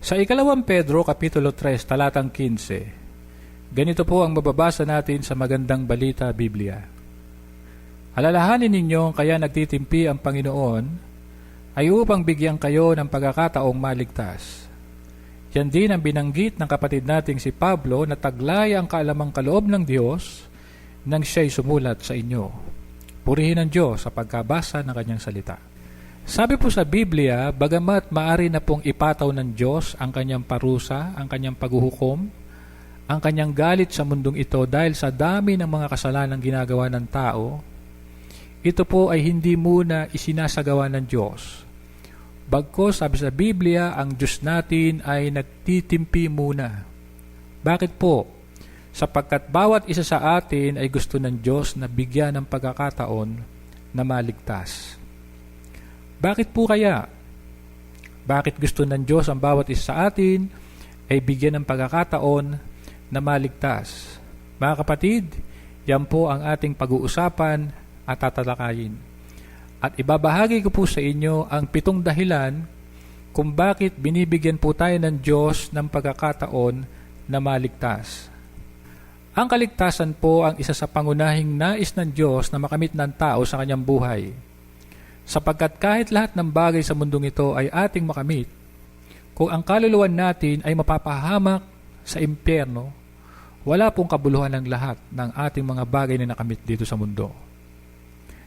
Sa ikalawang Pedro, Kapitulo 3, talatang 15, ganito po ang mababasa natin sa magandang balita Biblia. Alalahanin ninyo kaya nagtitimpi ang Panginoon ay upang bigyan kayo ng pagkakataong maligtas. Yan din ang binanggit ng kapatid nating si Pablo na taglay ang kaalamang kaloob ng Diyos nang siya'y sumulat sa inyo. Purihin ang Diyos sa pagkabasa ng kanyang salita. Sabi po sa Biblia, bagamat maari na pong ipataw ng Diyos ang kanyang parusa, ang kanyang paghuhukom, ang kanyang galit sa mundong ito dahil sa dami ng mga kasalanang ginagawa ng tao, ito po ay hindi muna isinasagawa ng Diyos. Bagkos sabi sa Biblia, ang Diyos natin ay nagtitimpi muna. Bakit po? Sapagkat bawat isa sa atin ay gusto ng Diyos na bigyan ng pagkakataon na maligtas. Bakit po kaya? Bakit gusto ng Diyos ang bawat isa sa atin ay bigyan ng pagkakataon na maligtas? Mga kapatid, yan po ang ating pag-uusapan at tatalakayin. At ibabahagi ko po sa inyo ang pitong dahilan kung bakit binibigyan po tayo ng Diyos ng pagkakataon na maligtas. Ang kaligtasan po ang isa sa pangunahing nais ng Diyos na makamit ng tao sa kanyang buhay sapagkat kahit lahat ng bagay sa mundong ito ay ating makamit, kung ang kaluluwan natin ay mapapahamak sa impyerno, wala pong kabuluhan ng lahat ng ating mga bagay na nakamit dito sa mundo.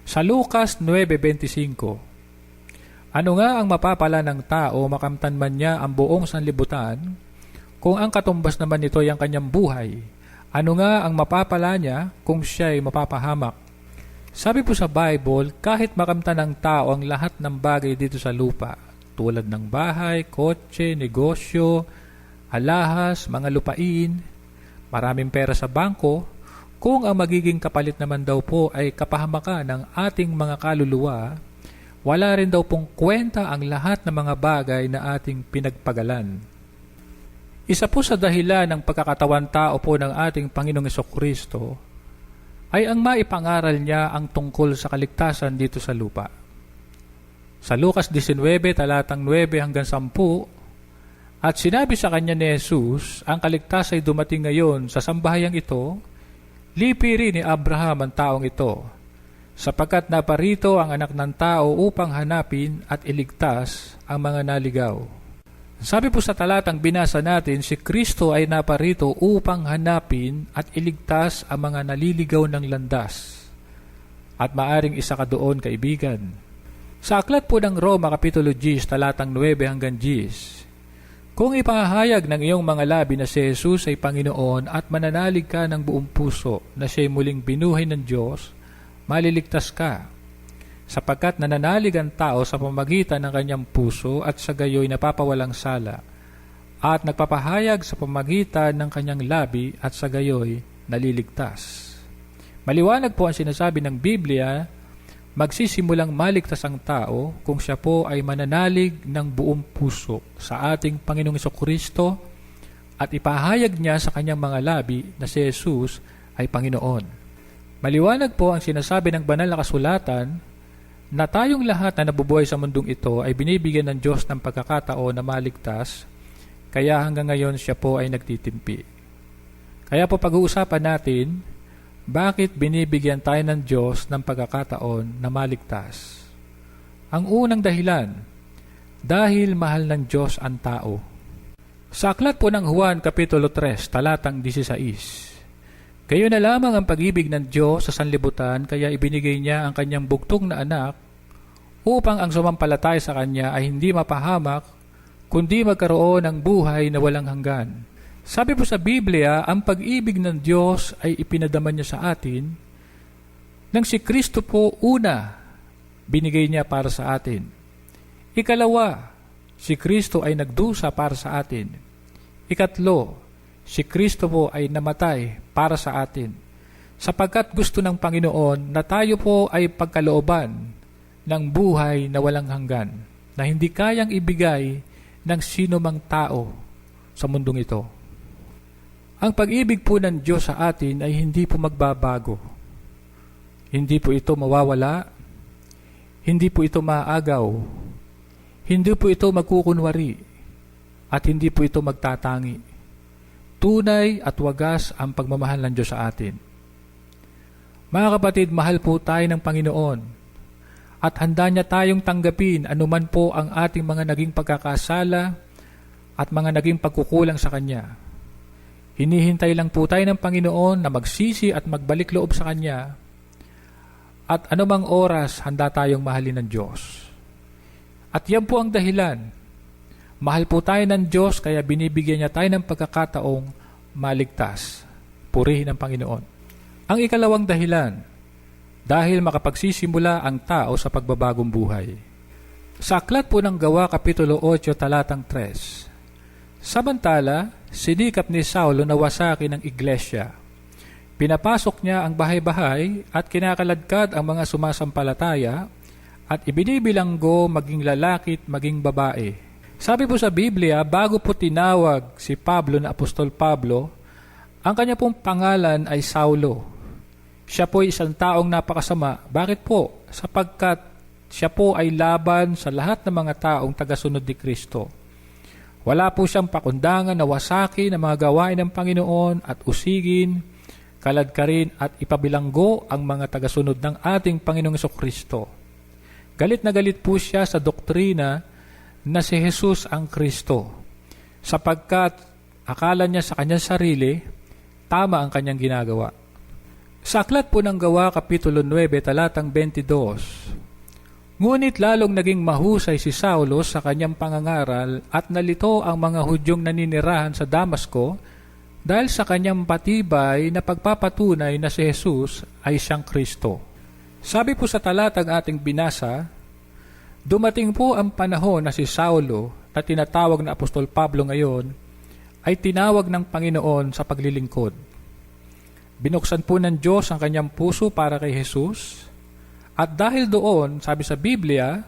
Sa Lucas 9.25, Ano nga ang mapapala ng tao makamtan man niya ang buong sanlibutan, kung ang katumbas naman nito ay ang kanyang buhay, ano nga ang mapapala niya kung siya ay mapapahamak sabi po sa Bible, kahit makamta ng tao ang lahat ng bagay dito sa lupa, tulad ng bahay, kotse, negosyo, alahas, mga lupain, maraming pera sa bangko, kung ang magiging kapalit naman daw po ay kapahamakan ng ating mga kaluluwa, wala rin daw pong kwenta ang lahat ng mga bagay na ating pinagpagalan. Isa po sa dahilan ng pagkakatawan tao po ng ating Panginoong Kristo ay ang maipangaral niya ang tungkol sa kaligtasan dito sa lupa. Sa Lucas 19, talatang 9 hanggang 10, at sinabi sa kanya ni Jesus, ang kaligtas ay dumating ngayon sa sambahayang ito, lipi rin ni Abraham ang taong ito, sapagkat naparito ang anak ng tao upang hanapin at iligtas ang mga naligaw. Sabi po sa talatang binasa natin, si Kristo ay naparito upang hanapin at iligtas ang mga naliligaw ng landas. At maaring isa ka doon, kaibigan. Sa aklat po ng Roma, Kapitulo 10, talatang 9 hanggang 10, Kung ipahayag ng iyong mga labi na si Jesus ay Panginoon at mananalig ka ng buong puso na siya'y muling binuhay ng Diyos, maliligtas ka sapagkat nananalig ang tao sa pamagitan ng kanyang puso at sa gayoy napapawalang sala, at nagpapahayag sa pamagitan ng kanyang labi at sa gayoy naliligtas. Maliwanag po ang sinasabi ng Biblia, magsisimulang maligtas ang tao kung siya po ay mananalig ng buong puso sa ating Panginoong Kristo at ipahayag niya sa kanyang mga labi na si Jesus ay Panginoon. Maliwanag po ang sinasabi ng banal na kasulatan na tayong lahat na nabubuhay sa mundong ito ay binibigyan ng Diyos ng pagkakataon na maligtas, kaya hanggang ngayon siya po ay nagtitimpi. Kaya po pag-uusapan natin, bakit binibigyan tayo ng Diyos ng pagkakataon na maligtas? Ang unang dahilan, dahil mahal ng Diyos ang tao. Sa aklat po ng Juan Kapitulo 3, talatang 16, Kayo na lamang ang pag-ibig ng Diyos sa sanlibutan, kaya ibinigay niya ang kanyang bugtong na anak upang ang sumampalatay sa Kanya ay hindi mapahamak, kundi magkaroon ng buhay na walang hanggan. Sabi po sa Biblia, ang pag-ibig ng Diyos ay ipinadama niya sa atin nang si Kristo po una binigay niya para sa atin. Ikalawa, si Kristo ay nagdusa para sa atin. Ikatlo, si Kristo po ay namatay para sa atin. Sapagkat gusto ng Panginoon na tayo po ay pagkalooban ng buhay na walang hanggan na hindi kayang ibigay ng sino mang tao sa mundong ito. Ang pag-ibig po ng Diyos sa atin ay hindi po magbabago. Hindi po ito mawawala. Hindi po ito maagaw. Hindi po ito magkukunwari. at hindi po ito magtatangi. Tunay at wagas ang pagmamahal ng Diyos sa atin. Mga kapatid, mahal po tayo ng Panginoon at handa niya tayong tanggapin anuman po ang ating mga naging pagkakasala at mga naging pagkukulang sa Kanya. Hinihintay lang po tayo ng Panginoon na magsisi at magbalik loob sa Kanya at anumang oras handa tayong mahalin ng Diyos. At yan po ang dahilan. Mahal po tayo ng Diyos kaya binibigyan niya tayo ng pagkakataong maligtas. Purihin ang Panginoon. Ang ikalawang dahilan, dahil makapagsisimula ang tao sa pagbabagong buhay. Sa aklat po ng Gawa Kapitulo 8 talatang 3, Samantala, sinikap ni Saulo na wasaki ng iglesia. Pinapasok niya ang bahay-bahay at kinakaladkad ang mga sumasampalataya at ibinibilanggo maging lalaki at maging babae. Sabi po sa Biblia, bago po tinawag si Pablo na Apostol Pablo, ang kanya pong pangalan ay Saulo. Siya po ay isang taong napakasama. Bakit po? Sapagkat siya po ay laban sa lahat ng mga taong tagasunod ni Kristo. Wala po siyang pakundangan na wasaki ng mga gawain ng Panginoon at usigin, kaladkarin at ipabilanggo ang mga tagasunod ng ating Panginoong Kristo. Galit na galit po siya sa doktrina na si Jesus ang Kristo, sapagkat akala niya sa kanyang sarili, tama ang kanyang ginagawa. Sa aklat po ng gawa, Kapitulo 9, talatang 22, Ngunit lalong naging mahusay si Saulo sa kanyang pangangaral at nalito ang mga Hudyong naninirahan sa Damasco dahil sa kanyang patibay na pagpapatunay na si Jesus ay siyang Kristo. Sabi po sa talatang ating binasa, Dumating po ang panahon na si Saulo na tinatawag na Apostol Pablo ngayon ay tinawag ng Panginoon sa paglilingkod. Binuksan po ng Diyos ang kanyang puso para kay Jesus at dahil doon, sabi sa Biblia,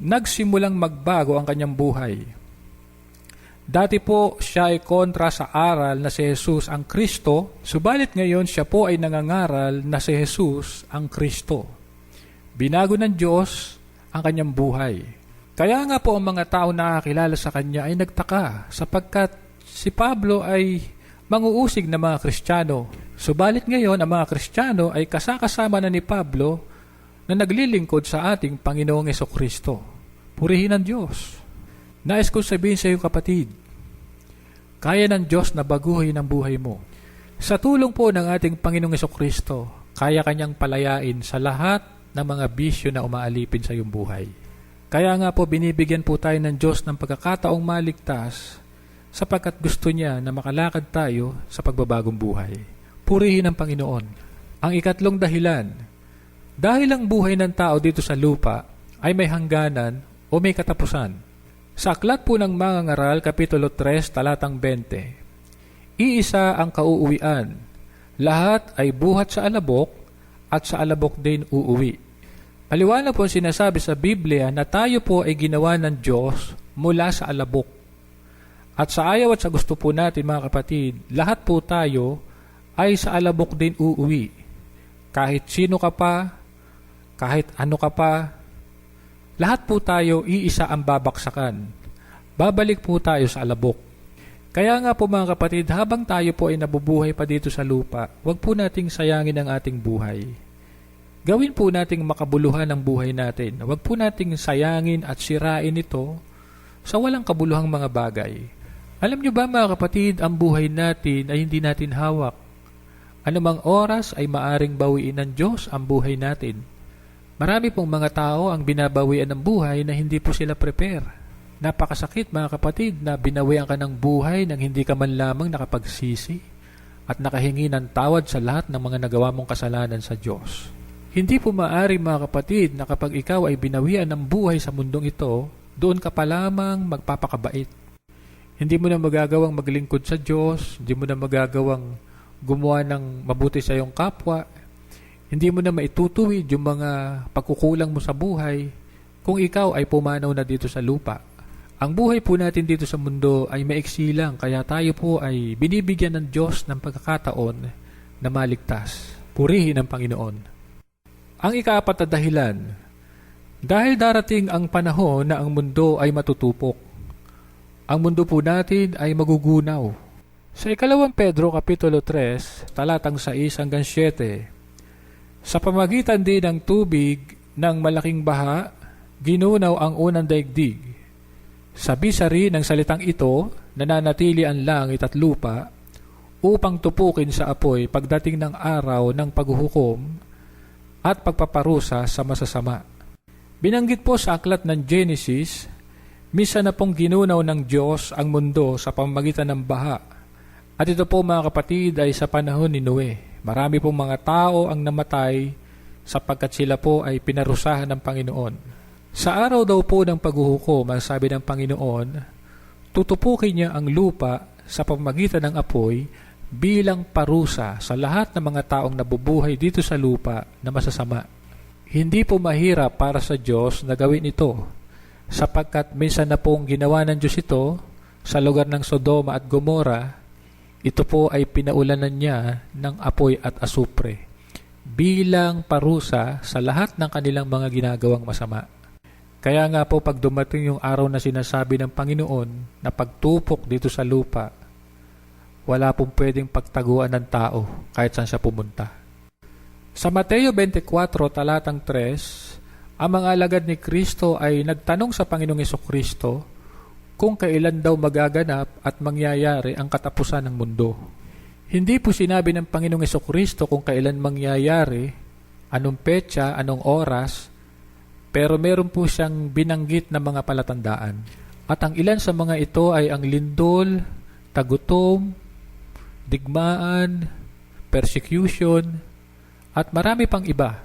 nagsimulang magbago ang kanyang buhay. Dati po siya ay kontra sa aral na si Jesus ang Kristo, subalit ngayon siya po ay nangangaral na si Jesus ang Kristo. Binago ng Diyos ang kanyang buhay. Kaya nga po ang mga tao na nakakilala sa kanya ay nagtaka sapagkat si Pablo ay manguusig na mga Kristiyano. Subalit ngayon ang mga Kristiyano ay kasakasama na ni Pablo na naglilingkod sa ating Panginoong Yeso Kristo. Purihin ang Diyos. Nais ko sabihin sa iyo kapatid, kaya ng Diyos na baguhin ang buhay mo. Sa tulong po ng ating Panginoong Yeso Kristo, kaya kanyang palayain sa lahat ng mga bisyo na umaalipin sa iyong buhay. Kaya nga po binibigyan po tayo ng Diyos ng pagkakataong maligtas sapagkat gusto niya na makalakad tayo sa pagbabagong buhay. Purihin ang Panginoon. Ang ikatlong dahilan, dahil ang buhay ng tao dito sa lupa ay may hangganan o may katapusan. Sa aklat po ng mga ngaral, Kapitulo 3, talatang 20, Iisa ang kauuwian. Lahat ay buhat sa alabok at sa alabok din uuwi. Paliwanag po sinasabi sa Biblia na tayo po ay ginawa ng Diyos mula sa alabok. At sa ayaw at sa gusto po natin mga kapatid, lahat po tayo ay sa alabok din uuwi. Kahit sino ka pa, kahit ano ka pa, lahat po tayo iisa ang babaksakan. Babalik po tayo sa alabok. Kaya nga po mga kapatid, habang tayo po ay nabubuhay pa dito sa lupa, huwag po nating sayangin ang ating buhay. Gawin po nating makabuluhan ang buhay natin. Huwag po nating sayangin at sirain ito sa walang kabuluhang mga bagay. Alam nyo ba mga kapatid, ang buhay natin ay hindi natin hawak. Anumang oras ay maaring bawiin ng Diyos ang buhay natin. Marami pong mga tao ang binabawian ng buhay na hindi po sila prepare. Napakasakit mga kapatid na binawian ka ng buhay nang hindi ka man lamang nakapagsisi at nakahingi ng tawad sa lahat ng mga nagawa mong kasalanan sa Diyos. Hindi po maaari mga kapatid na kapag ikaw ay binawian ng buhay sa mundong ito, doon ka pa lamang magpapakabait. Hindi mo na magagawang maglingkod sa Diyos, hindi mo na magagawang gumawa ng mabuti sa iyong kapwa, hindi mo na maitutuwid yung mga pagkukulang mo sa buhay kung ikaw ay pumanaw na dito sa lupa. Ang buhay po natin dito sa mundo ay maiksi lang kaya tayo po ay binibigyan ng Diyos ng pagkakataon na maligtas. Purihin ang Panginoon. Ang ikaapat na dahilan, dahil darating ang panahon na ang mundo ay matutupok. ang mundo po natin ay magugunaw. Sa ikalawang Pedro Kapitulo 3, talatang 6 hanggang 7, Sa pamagitan din ng tubig ng malaking baha, ginunaw ang unang daigdig. Sabi-sa rin ng salitang ito, nananatili ang langit at lupa upang tupukin sa apoy pagdating ng araw ng paghuhukom at pagpaparusa sa masasama. Binanggit po sa aklat ng Genesis, misa na pong ginunaw ng Diyos ang mundo sa pamamagitan ng baha. At ito po mga kapatid ay sa panahon ni Noe. Marami pong mga tao ang namatay sapagkat sila po ay pinarusahan ng Panginoon. Sa araw daw po ng paghuhukom, ang sabi ng Panginoon, tutupukin niya ang lupa sa pamamagitan ng apoy bilang parusa sa lahat ng mga taong nabubuhay dito sa lupa na masasama. Hindi po mahirap para sa Diyos na gawin ito sapagkat minsan na pong ginawa ng Diyos ito sa lugar ng Sodoma at Gomora, ito po ay pinaulanan niya ng apoy at asupre bilang parusa sa lahat ng kanilang mga ginagawang masama. Kaya nga po pag dumating yung araw na sinasabi ng Panginoon na pagtupok dito sa lupa, wala pong pwedeng pagtaguan ng tao kahit saan siya pumunta. Sa Mateo 24 talatang 3, ang mga alagad ni Kristo ay nagtanong sa Panginoong Kristo kung kailan daw magaganap at mangyayari ang katapusan ng mundo. Hindi po sinabi ng Panginoong Kristo kung kailan mangyayari, anong petsa, anong oras, pero meron po siyang binanggit na mga palatandaan. At ang ilan sa mga ito ay ang lindol, tagutom, digmaan, persecution, at marami pang iba.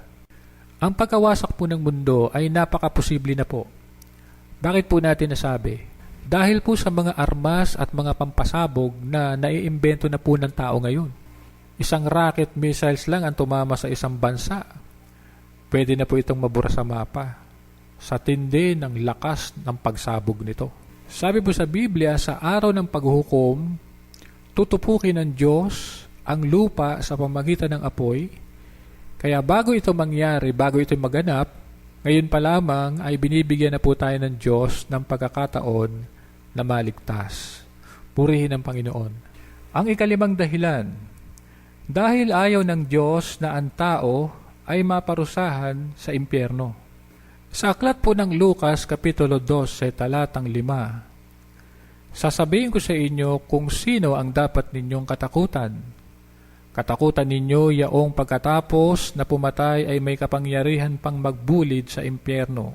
Ang pagkawasak po ng mundo ay napakaposible na po. Bakit po natin nasabi? Dahil po sa mga armas at mga pampasabog na naiimbento na po ng tao ngayon. Isang rocket missiles lang ang tumama sa isang bansa. Pwede na po itong mabura sa mapa sa tindi ng lakas ng pagsabog nito. Sabi po sa Biblia, sa araw ng paghuhukom, tutupukin ng Diyos ang lupa sa pamagitan ng apoy. Kaya bago ito mangyari, bago ito maganap, ngayon pa lamang ay binibigyan na po tayo ng Diyos ng pagkakataon na maligtas. Purihin ang Panginoon. Ang ikalimang dahilan, dahil ayaw ng Diyos na ang tao ay maparusahan sa impyerno. Sa aklat po ng Lucas, Kapitulo 12, talatang 5, Sasabihin ko sa inyo kung sino ang dapat ninyong katakutan. Katakutan ninyo yaong pagkatapos na pumatay ay may kapangyarihan pang magbulid sa impyerno.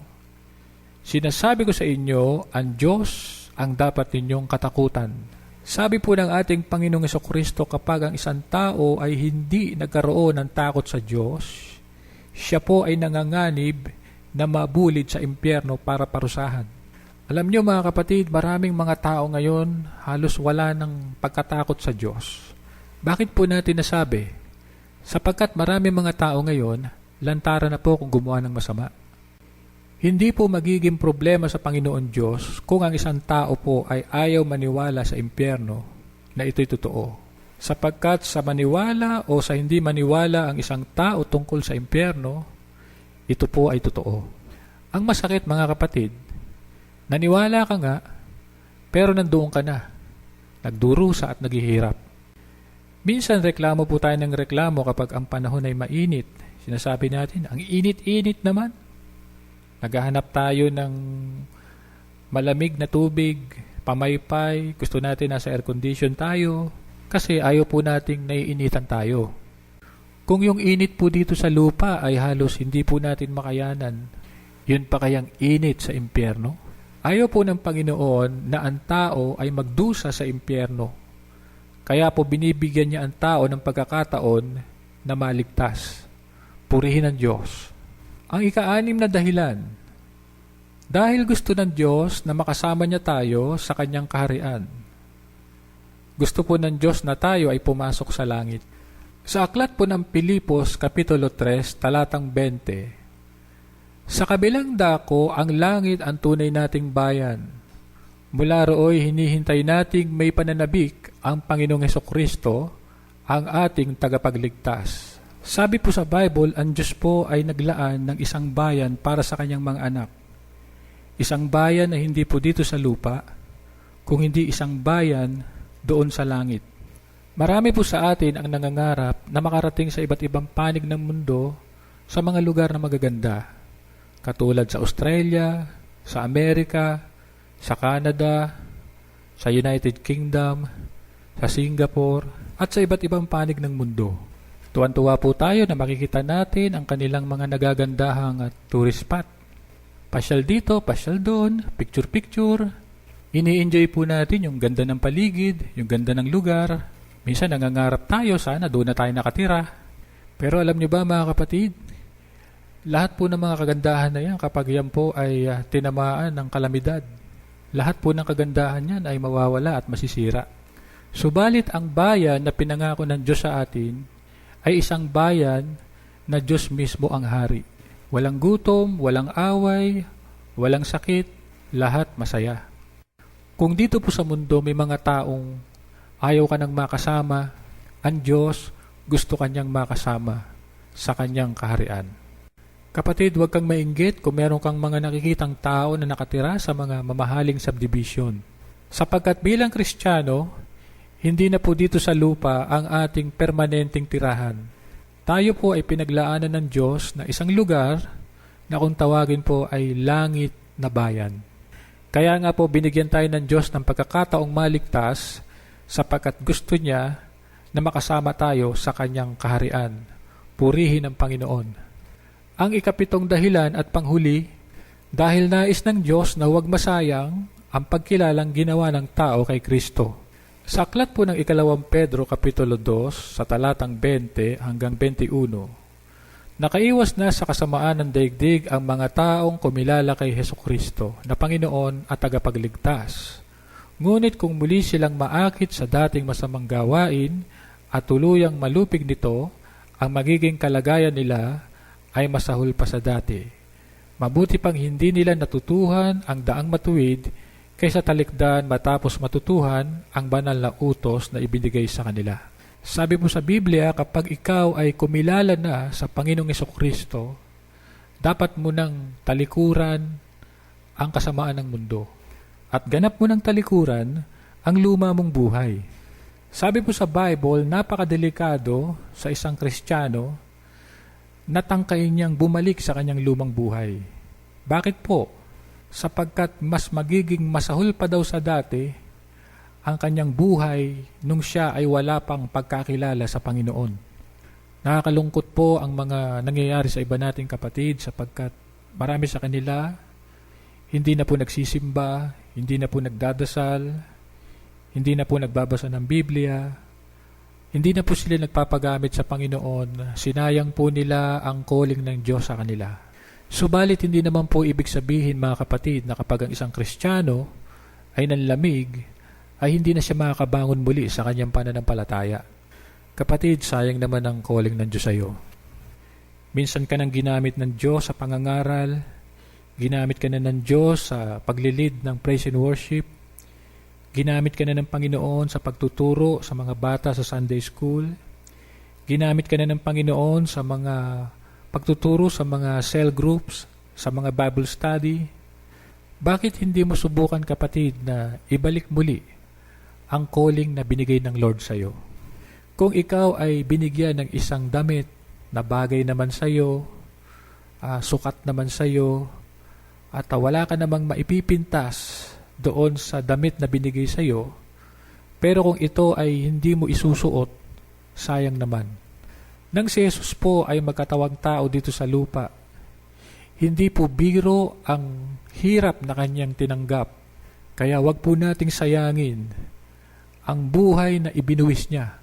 Sinasabi ko sa inyo, ang Diyos ang dapat ninyong katakutan. Sabi po ng ating Panginoong Kristo kapag ang isang tao ay hindi nagkaroon ng takot sa Diyos, siya po ay nanganganib na mabulid sa impyerno para parusahan. Alam niyo mga kapatid, maraming mga tao ngayon halos wala ng pagkatakot sa Diyos. Bakit po natin nasabi? Sapagkat marami mga tao ngayon, lantara na po kung gumawa ng masama. Hindi po magiging problema sa Panginoon Diyos kung ang isang tao po ay ayaw maniwala sa impyerno na ito'y totoo. Sapagkat sa maniwala o sa hindi maniwala ang isang tao tungkol sa impyerno, ito po ay totoo. Ang masakit mga kapatid, naniwala ka nga, pero nandoon ka na, nagdurusa at naghihirap. Minsan reklamo po tayo ng reklamo kapag ang panahon ay mainit. Sinasabi natin, ang init-init naman. Naghahanap tayo ng malamig na tubig, pamaypay, gusto natin nasa air condition tayo, kasi ayaw po nating naiinitan tayo. Kung yung init po dito sa lupa ay halos hindi po natin makayanan, yun pa kayang init sa impyerno? Ayaw po ng Panginoon na ang tao ay magdusa sa impyerno kaya po binibigyan niya ang tao ng pagkakataon na maligtas. Purihin ang Diyos. Ang ikaanim na dahilan, dahil gusto ng Diyos na makasama niya tayo sa kanyang kaharian. Gusto po ng Diyos na tayo ay pumasok sa langit. Sa aklat po ng Pilipos, Kapitulo 3, talatang 20, Sa kabilang dako, ang langit ang tunay nating bayan Mula rooy hinihintay nating may pananabik ang Panginoong Heso Kristo, ang ating tagapagligtas. Sabi po sa Bible, ang Diyos po ay naglaan ng isang bayan para sa kanyang mga anak. Isang bayan na hindi po dito sa lupa, kung hindi isang bayan doon sa langit. Marami po sa atin ang nangangarap na makarating sa iba't ibang panig ng mundo sa mga lugar na magaganda, katulad sa Australia, sa Amerika, sa Canada, sa United Kingdom, sa Singapore, at sa iba't ibang panig ng mundo. Tuwan-tuwa po tayo na makikita natin ang kanilang mga nagagandahang at tourist spot. Pasyal dito, pasyal doon, picture-picture. Ini-enjoy po natin yung ganda ng paligid, yung ganda ng lugar. Minsan nangangarap tayo, sana doon na tayo nakatira. Pero alam niyo ba mga kapatid, lahat po ng mga kagandahan na yan kapag yan po ay ah, tinamaan ng kalamidad, lahat po ng kagandahan yan ay mawawala at masisira. Subalit ang bayan na pinangako ng Diyos sa atin ay isang bayan na Diyos mismo ang hari. Walang gutom, walang away, walang sakit, lahat masaya. Kung dito po sa mundo may mga taong ayaw ka nang makasama, ang Diyos gusto kanyang makasama sa kanyang kaharian. Kapatid, huwag kang mainggit kung meron kang mga nakikitang tao na nakatira sa mga mamahaling subdivision. Sapagkat bilang Kristiyano, hindi na po dito sa lupa ang ating permanenteng tirahan. Tayo po ay pinaglaanan ng Diyos na isang lugar na kung tawagin po ay langit na bayan. Kaya nga po binigyan tayo ng Diyos ng pagkakataong maligtas sapagkat gusto niya na makasama tayo sa kanyang kaharian. Purihin ang Panginoon. Ang ikapitong dahilan at panghuli, dahil nais ng Diyos na huwag masayang ang pagkilalang ginawa ng tao kay Kristo. Sa aklat po ng ikalawang Pedro Kapitulo 2 sa talatang 20 hanggang 21, Nakaiwas na sa kasamaan ng daigdig ang mga taong kumilala kay Heso Kristo na Panginoon at tagapagligtas. Ngunit kung muli silang maakit sa dating masamang gawain at tuluyang malupig nito, ang magiging kalagayan nila ay masahol pa sa dati. Mabuti pang hindi nila natutuhan ang daang matuwid kaysa talikdan matapos matutuhan ang banal na utos na ibinigay sa kanila. Sabi mo sa Biblia, kapag ikaw ay kumilala na sa Panginoong Kristo, dapat mo nang talikuran ang kasamaan ng mundo. At ganap mo ng talikuran ang luma mong buhay. Sabi po sa Bible, napakadelikado sa isang Kristiyano na tangkain niyang bumalik sa kanyang lumang buhay. Bakit po? Sapagkat mas magiging masahol pa daw sa dati ang kanyang buhay nung siya ay wala pang pagkakilala sa Panginoon. Nakakalungkot po ang mga nangyayari sa iba nating kapatid sapagkat marami sa kanila hindi na po nagsisimba, hindi na po nagdadasal, hindi na po nagbabasa ng Biblia, hindi na po sila nagpapagamit sa Panginoon, sinayang po nila ang calling ng Diyos sa kanila. Subalit hindi naman po ibig sabihin mga kapatid na kapag ang isang Kristiyano ay nanlamig, ay hindi na siya makakabangon muli sa kanyang pananampalataya. Kapatid, sayang naman ang calling ng Diyos sa iyo. Minsan ka nang ginamit ng Diyos sa pangangaral, ginamit ka na ng Diyos sa paglilid ng praise and worship, ginamit ka na ng Panginoon sa pagtuturo sa mga bata sa Sunday School, ginamit ka na ng Panginoon sa mga pagtuturo sa mga cell groups, sa mga Bible study, bakit hindi mo subukan kapatid na ibalik muli ang calling na binigay ng Lord sa iyo. Kung ikaw ay binigyan ng isang damit na bagay naman sa iyo, uh, sukat naman sa iyo, at wala ka namang maipipintas doon sa damit na binigay sa iyo, pero kung ito ay hindi mo isusuot, sayang naman. Nang si Jesus po ay magkatawang tao dito sa lupa, hindi po biro ang hirap na kanyang tinanggap. Kaya wag po nating sayangin ang buhay na ibinuwis niya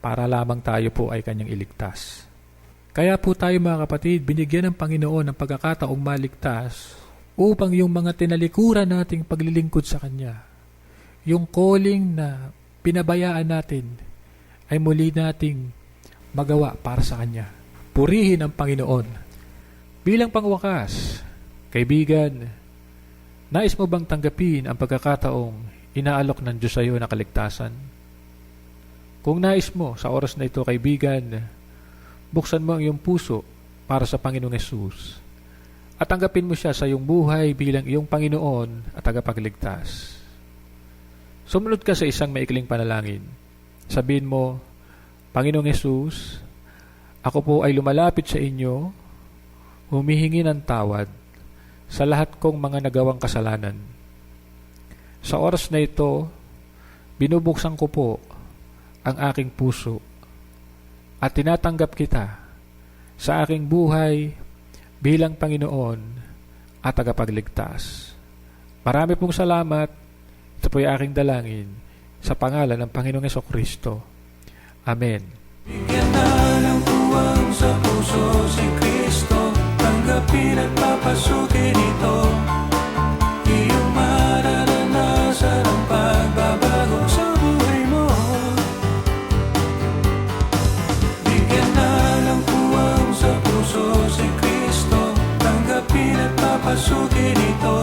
para lamang tayo po ay kanyang iligtas. Kaya po tayo mga kapatid, binigyan ng Panginoon ng pagkakataong maligtas upang yung mga tinalikuran nating paglilingkod sa Kanya, yung calling na pinabayaan natin, ay muli nating magawa para sa Kanya. Purihin ang Panginoon. Bilang pangwakas, kaibigan, nais mo bang tanggapin ang pagkakataong inaalok ng Diyos sa iyo na kaligtasan. Kung nais mo sa oras na ito, kaibigan, buksan mo ang iyong puso para sa Panginoong Yesus at tanggapin mo siya sa iyong buhay bilang iyong Panginoon at tagapagligtas. Sumunod ka sa isang maikling panalangin. Sabihin mo, Panginoong Yesus, ako po ay lumalapit sa inyo, humihingi ng tawad sa lahat kong mga nagawang kasalanan. Sa oras na ito, binubuksan ko po ang aking puso at tinatanggap kita sa aking buhay bilang Panginoon at tagapagligtas. Marami pong salamat. Ito po yung aking dalangin sa pangalan ng Panginoong Yeso Kristo. Amen. Bigyan na ng sa puso si Kristo Tanggapin at papasukin ito suggerito